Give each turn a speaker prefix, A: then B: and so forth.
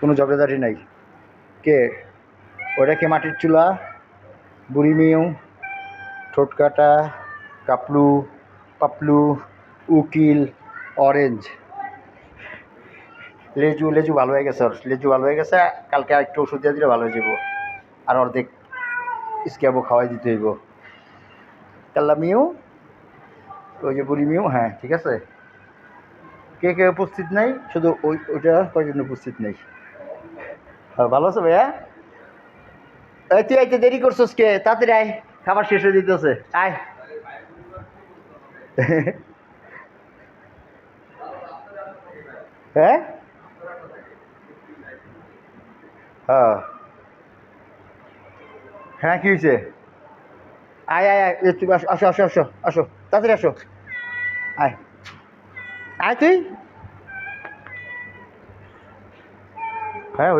A: কোনো ঝগড়াঝাটি নাই। কে? ওটা কে মাটির চুলা? বুড়ি মেয়েও, ঠোঁট কাটা কাপলু পাপলু উকিল, অরেঞ্জ। লেজু লেজু ভালো হয়ে গেছে লেজু ভালো হয়ে গেছে, কালকে আরেকটু ওষুধ দিয়ে দিলে ভালো হয়ে যাব আর অর্ধেক স্ক্যাবও খাওয়াই দিতে হইব। কাল্লা মিউ ওই যে বুড়ি মিউ হ্যাঁ ঠিক আছে। কে কে উপস্থিত নাই? শুধু ওই, ওইটা কয়জন উপস্থিত নেই? ভালো আছে ভাইয়া? এই তুই আইতে দেরি করছিস কে? তাড়াতাড়ি আয়, খাবার শেষ হয়ে দিতেছে আয়। হ্যাঁ? হ্যাঁ। হ্যাঁ কী হয়েছে আয় আয় আয় তুমি আসো আসো আসো আসো আসো, তাড়াতাড়ি আসো। আয়। আয় তুই? হ্যাঁ